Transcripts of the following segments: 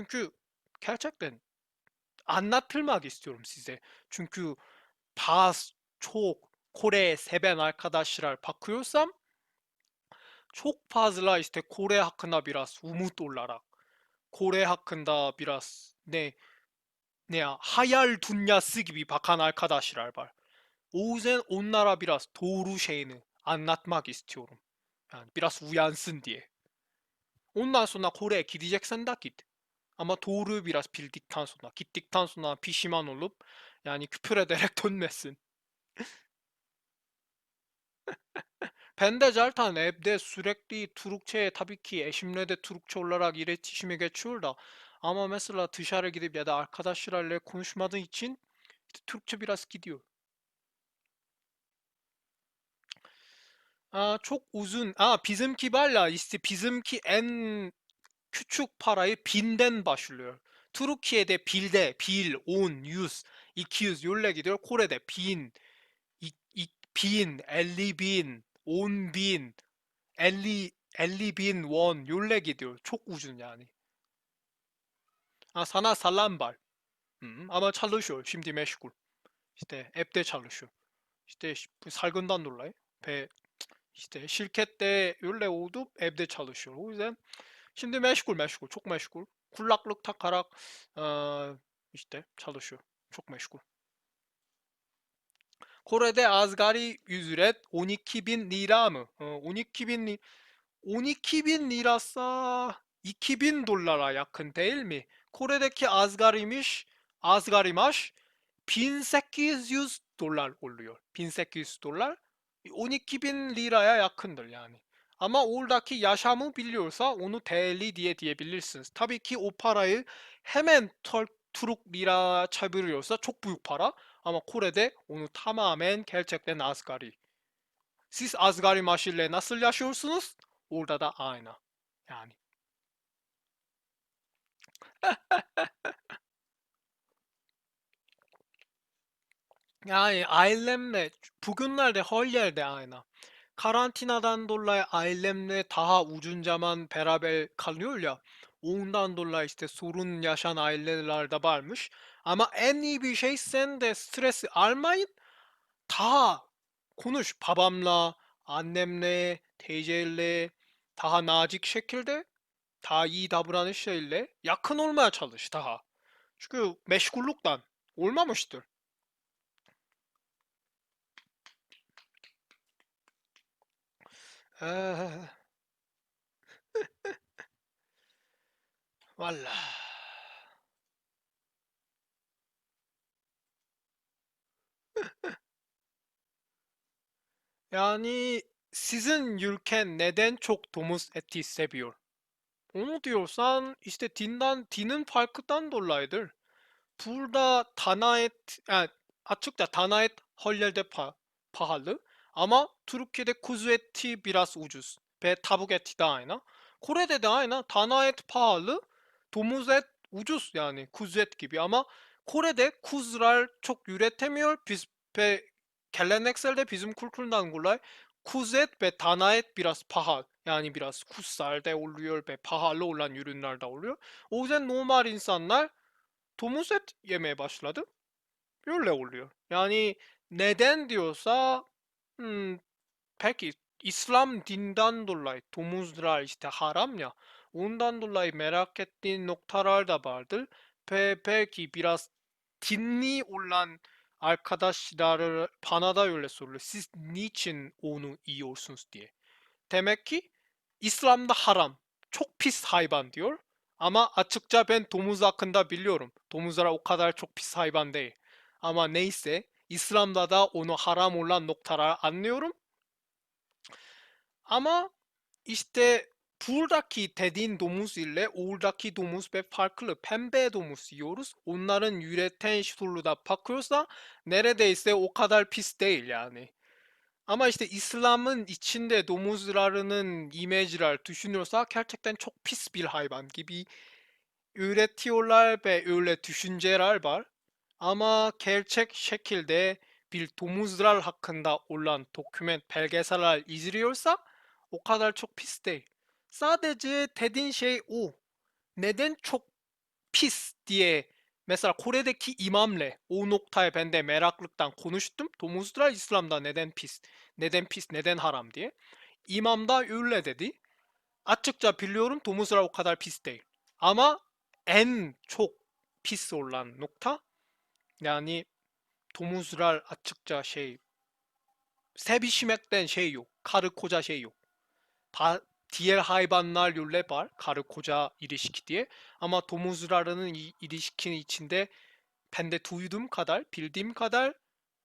Çünkü gerçekten anlatılmak istiyorum size. Çünkü bazı çok Kore seven arkadaşlar bakıyorsam çok fazla işte Kore hakkında biraz umut olarak Kore hakkında biraz ne ne ya hayal dünyası gibi bakan arkadaşlar var. O yüzden onlara biraz doğru şeyini anlatmak istiyorum. Yani biraz uyansın diye. Ondan sonra Kore'ye gideceksen de git. Ama doğru biraz bildikten sonra, gittikten sonra pişman olup yani küfür ederek dönmesin. Ben de zaten evde sürekli Türkçe tabii ki eşimle de Türkçe olarak iletişime geçiyor da ama mesela dışarı gidip ya da arkadaşlarla konuşmadığı için işte Türkçe biraz gidiyor. Aa, çok uzun. Aa, bizimki var ya işte bizimki en küçük parayı binden başlıyor. Türkiye'de bilde, bil, on, yüz, iki yüz öyle gidiyor. Kore'de bin, 이, 이, 빈, 엘리 빈, 온 빈, 엘리, 엘리 빈, 원, 요래 uzun yani. 아, var. Hmm, ama çalışıyor. Şimdi meşgul. İşte evde çalışıyor. İşte bu salgından dolayı ve işte şirkette öyle oldu evde çalışıyor. O yüzden şimdi meşgul meşgul. Çok meşgul. Kulaklık takarak 어, işte çalışıyor. Çok meşgul. Kore'de asgari ücret 12 bin lira mı? 어, 12 bin li 12 bin lirasa 2000 dolara yakın değil mi? Kore'deki asgarimiş, asgari maaş 1800 dolar oluyor. 1800 dolar 12 bin liraya yakındır yani. Ama oradaki yaşamı biliyorsa onu TL diye diyebilirsiniz. Tabii ki o parayı hemen 털, Türk lira çeviriyorsa çok büyük para. Ama Kore'de onu tamamen gerçekten asgari. Siz asgari maaşıyla nasıl yaşıyorsunuz? Orada da aynı. Yani. Yani ailemle bugünlerde her yerde aynı. Karantinadan dolayı ailemle daha uzun zaman beraber kalıyor ya. Ondan dolayı işte sorun yaşayan aileler de varmış. Ama en iyi bir şey sen de stresi almayın. Daha konuş babamla, annemle, teyzeyle daha nazik şekilde, daha iyi davranışıyla yakın olmaya çalış daha. Çünkü meşgullükten olmamıştır. Ee, valla. Yani sizin ülke neden çok domuz eti seviyor? Onu diyorsan işte dinden, dinin farkından dolayıdır. Burada dana et, yani açıkça dana et her yerde pa, pahalı. Ama Türkiye'de kuzu eti biraz ucuz. Ve tavuk eti de aynı. Kore'de de aynı. Dana et pahalı. Domuz et ucuz yani kuzu et gibi. Ama Kore'de kuzular çok üretemiyor. Biz ve gelenekselde bizim kültürden dolayı kuzu et ve dana et biraz pahalı. Yani biraz kutsalde oluyor ve pahalı olan ürünler de oluyor. O yüzden normal insanlar domuz et yemeye başladı. Öyle oluyor. Yani neden diyorsa peki İslam dinden dolayı domuzlar işte haram ya. Ondan dolayı merak ettiğin noktalar da vardır. Ve belki biraz dinli olan arkadaşlar bana da öyle soruyor. Siz niçin onu yiyorsunuz diye. Demek ki İslam'da haram. Çok pis hayvan diyor. Ama açıkça ben domuz hakkında biliyorum. Domuzlar o kadar çok pis hayvan değil. Ama neyse İslam'da da onu haram olan noktaları anlıyorum. Ama işte buradaki dediğin domuz ile oradaki domuz ve farklı pembe domuz yiyoruz. Onların üreten şekli da bakıyorsa neredeyse o kadar pis değil yani. Ama işte İslam'ın içinde domuzlarının imajlar düşünüyorsak gerçekten çok pis bir hayvan gibi üretiyorlar ve öyle düşünceler var. Izliyorsa o kadar çok pis değil. Sadece dediğin şey o. Neden çok pis diye mesela Kore'deki imamle o noktaya ben de meraklıktan konuştum. Domuzlar İslam'da neden pis, neden pis, neden haram diye. İmam da öyle dedi. Açıkça biliyorum domuzlar o kadar pis değil. Ama en çok pis olan nokta Yani 도무스랄 아측자 셰이 세비 심액된 셰이요 카르코자 셰이요. 바 디엘 하이반날 율레발 카르코자 이리시키디에 아마 도무스라르는 이 이리시킨 이치인데 밴데 두유둠 카달 빌딤 카달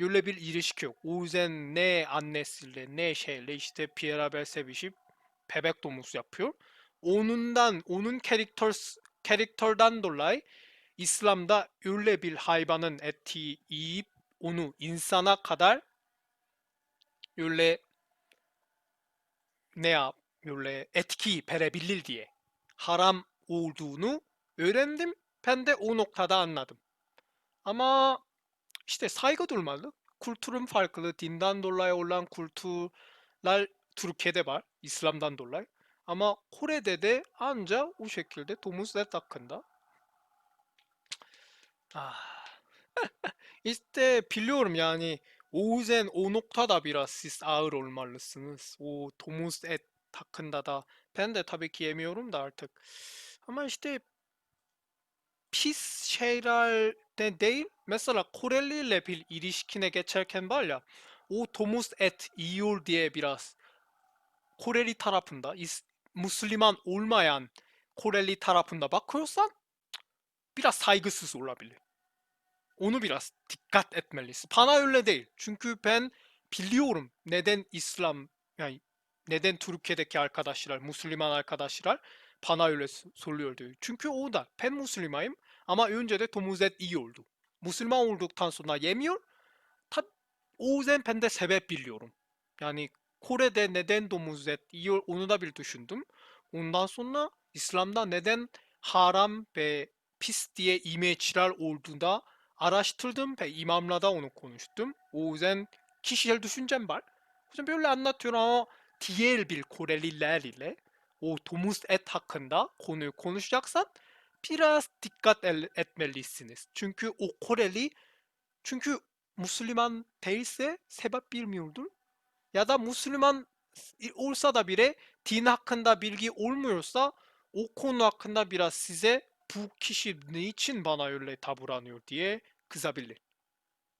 율레빌 이리시켜 오젠 네 안네슬레 네 셰레시테 피에라벨 세비십 베백 도무스 야표 오는단 오는 캐릭터스 캐릭터 단돌라이 İslam'da öyle bir hayvanın eti yiyip onu insana kadar öyle ne yap, öyle etki verebilir diye haram olduğunu öğrendim. Ben de o noktada anladım. Ama işte saygı duymalı. Kültürün farklı, dinden dolayı olan kültürler Türkiye'de var, İslam'dan dolayı. Ama Kore'de de anca o şekilde domuz et hakkında. Ah. İşte biliyorum yani o yüzden o noktada biraz siz ağır olmalısınız. O domuz et hakkında da ben de tabii ki yemiyorum da artık. Ama işte pis şeylerden değil. Mesela Koreli ile bir ilişkine geçerken var ya o domuz et yiyor diye biraz Koreli tarafında is- Müslüman olmayan Koreli tarafında bakıyorsan biraz saygısız olabilir. Onu biraz dikkat etmelisin. Bana öyle değil. Çünkü ben biliyorum neden İslam yani neden Türkiye'deki arkadaşlar, Müslüman arkadaşlar bana öyle s- söylüyor diyor. Çünkü o da ben Müslümanım ama önce de domuz et iyi oldu. Müslüman olduktan sonra yemiyor. Tab o yüzden ben de sebep biliyorum. Yani Kore'de neden domuz et yiyor onu da bir düşündüm. Ondan sonra İslam'da neden haram ve pis diye imajlar olduğunda araştırdım ve imamla da onu konuştum. O yüzden kişisel düşüncem var. O yüzden böyle anlatıyorum ama diğer bir Koreliler ile o domuz et hakkında konuyu konuşacaksan biraz dikkat el- etmelisiniz. Çünkü o Koreli çünkü Müslüman değilse sebep bilmiyordur. Ya da Müslüman olsa da bile din hakkında bilgi olmuyorsa o konu hakkında biraz size bu kişi niçin bana öyle davranıyor diye kızabilir.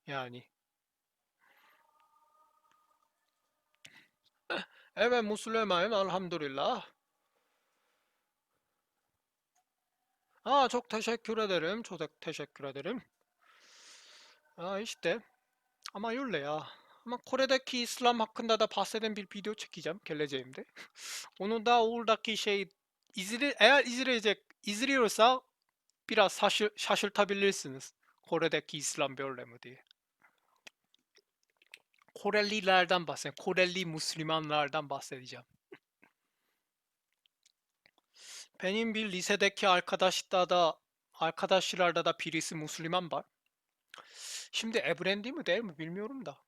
Yani evet Müslümanım elhamdülillah. Aa çok teşekkür ederim. Çok teşekkür ederim. Aa işte ama öyle ya. Ama Kore'deki İslam hakkında da bahseden bir video çekeceğim geleceğimde. Onu da oradaki şey izle, eğer izleyecek izliyorsa biraz şaşır, şaşırtabilirsiniz. Kore'deki İslam böyle mi diye. Korelilerden bahsedeceğim. Koreli Müslümanlardan bahsedeceğim. Benim bir lisedeki arkadaşta da arkadaşlarda da birisi Müslüman var. Şimdi evlendi mi değil mi bilmiyorum da.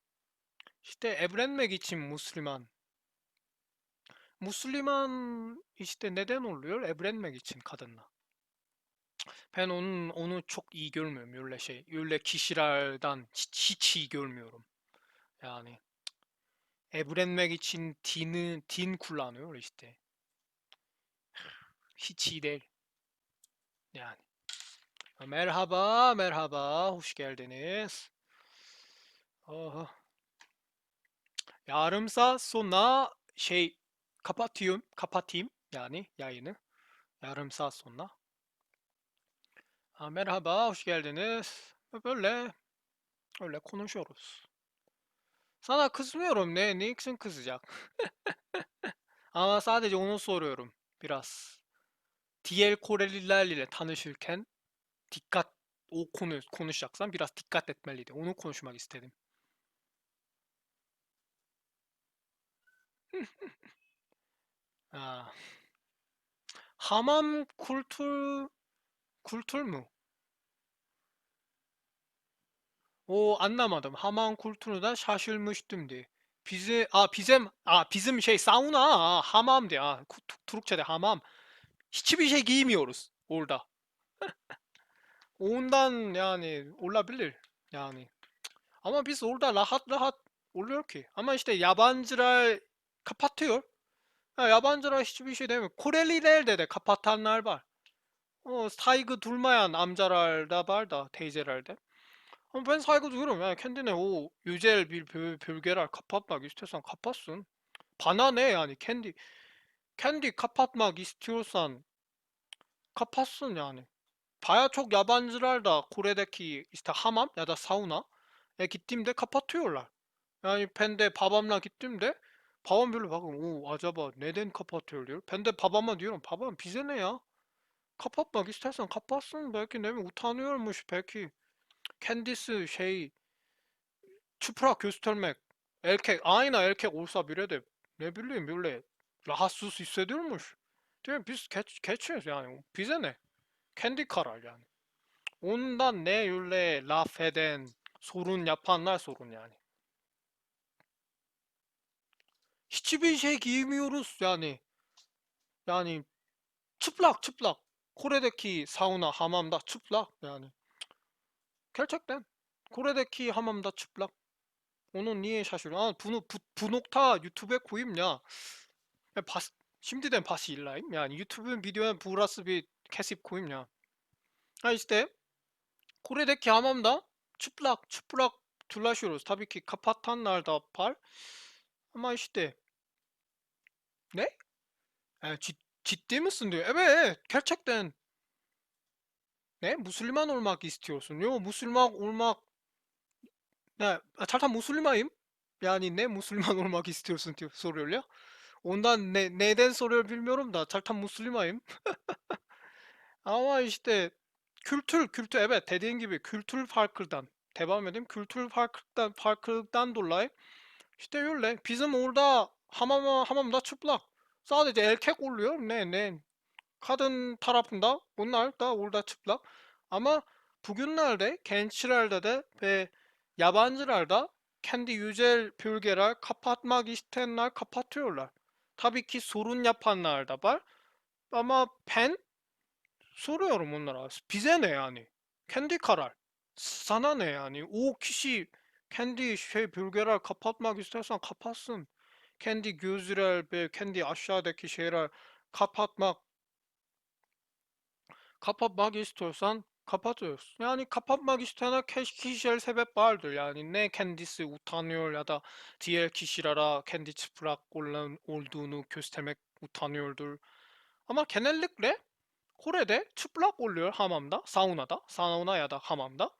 İşte evlenmek için Müslüman. 무슬림한 이시대 내대놀를 네 에브렌 메기친 카든나. 베논 어느 촉 이결묘 뮬레시 율레 키시랄단 시치 이결묘름. 야니 에브렌 메기친 디는 딘 쿨라노요 이시대 시치델 야니. 메르하바 어, 메르하바 호시 겔데네스 어허. 야름사 소나 쉐이. Kapatıyorum, kapatayım yani yayını. Yarım saat sonra. Ha, merhaba, hoş geldiniz. Böyle, öyle konuşuyoruz. Sana kızmıyorum ne, için kızacak? Ama sadece onu soruyorum biraz. Diğer Korelilerle tanışırken dikkat o konu konuşacaksan biraz dikkat etmeliydi. Onu konuşmak istedim. Ha. Hamam kültür kültür mü? O anlamadım. Hamam kültüründen şaşırmıştım diye. Bize a bizim a bizim şey sauna a, hamam diye. A, Türkçe'de hamam. Hiçbir şey giymiyoruz orada. Ondan yani olabilir yani. Ama biz orada rahat rahat oluyor ki. Ama işte yabancılar kapatıyor. 야반저라 히츠비시 되면 코렐리렐데데 카파탄 날발. 어 사이그 둘마얀 암자랄다 발다 데이제랄데 어벤 사이그 두그럼 야 캔디네 오 유젤 빌 별게랄 카팟막 이스테산 카팟순. 바나네 아니 캔디. 캔디 카팟막 이스티로산 카팟순 야니. 바야촉 야반즈랄다 코레데키 이스타 하맘? 야다 사우나? 에기팀데 카파투요랄. 아니 팬데 바밤라 기팀데 babam böyle bakın o acaba neden kapatıyor diyor. Ben de babama diyorum babam bize ne ya? Kapatmak istersen kapatsın belki ne bileyim utanıyormuş belki. Kendisi şey çıplak göstermek. Erkek aynı erkek olsa bile de ne bileyim böyle rahatsız hissediyormuş. Diyor biz geç, geçiyoruz yani bize ne? Kendi karar yani. Ondan ne öyle laf eden, sorun yapanlar sorun yani. Hiçbir şey giymiyoruz yani. Yani çıplak çıplak. Kore'deki sauna, hamamda çıplak yani. Gerçekten. Kore'deki hamamda çıplak. Onu niye şaşırıyor? 아, YouTube'에 koyayım ya. Ya 봤, şimdiden 다시 일라임? Burası bir kesip koyayım ya. Ha işte Kore'deki hamamda çıplak çıplak dolaşıyoruz. Tabii ki kapatanlar da var. Işte ne? Yani cid- ciddi misin diyor. Evet gerçekten. Ne? Müslüman olmak istiyorsun. Yo Müslüman olmak ne? zaten Müslümanım. Yani ne Müslüman olmak istiyorsun diyor soruyor ya. Ondan ne, neden soruyor bilmiyorum da zaten Müslümanım. Ama işte kültür kültür evet dediğin gibi kültür farkından devam edeyim. Kültür farkından farklılıktan dolayı işte öyle. Bizim orada hamam hamamda çıplak. Sadece erkek oluyor. Ne ne kadın tarafında bunlar da orada çıplak. Ama bugünlerde gençlerde de ve yabancılar da kendi yüzel bölgeler kapatmak isteyenler kapatıyorlar. Tabii ki sorun yapanlar da var. Ama ben soruyorum onlara. Bize ne yani? Kendi karar. Sana ne yani? O kişi kendi şey bölgeler kapatmak istersen kapatsın. Kendi gözler ve kendi aşağıdaki şeyler kapatmak kapatmak istiyorsan kapatıyoruz. Yani kapatmak isteyene kişisel sebep vardır. Yani ne kendisi utanıyor ya da diğer kişilere kendi çıplak olduğunu göstermek utanıyordur. Ama genellikle Kore'de çıplak oluyor hamamda, saunada, sauna ya da hamamda.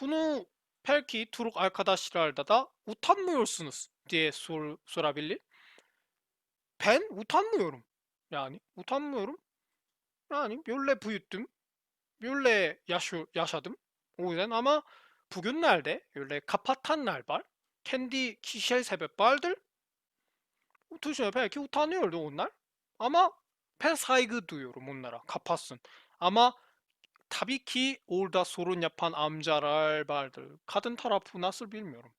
Bunu Türk arkadaşlarda da utanmıyorsunuz diye sor, sorabilir. Ben utanmıyorum. Yani utanmıyorum. Yani böyle büyüttüm. Böyle yaşı, yaşadım. O yüzden ama bugünlerde öyle kapatanlar var. Kendi kişisel sebep vardır. Düşünüyor belki utanıyordu onlar. Ama ben saygı duyuyorum onlara. Kapatsın. Ama sorun yapan amcalar vardır. Kadın tarafı nasıl bilmiyorum.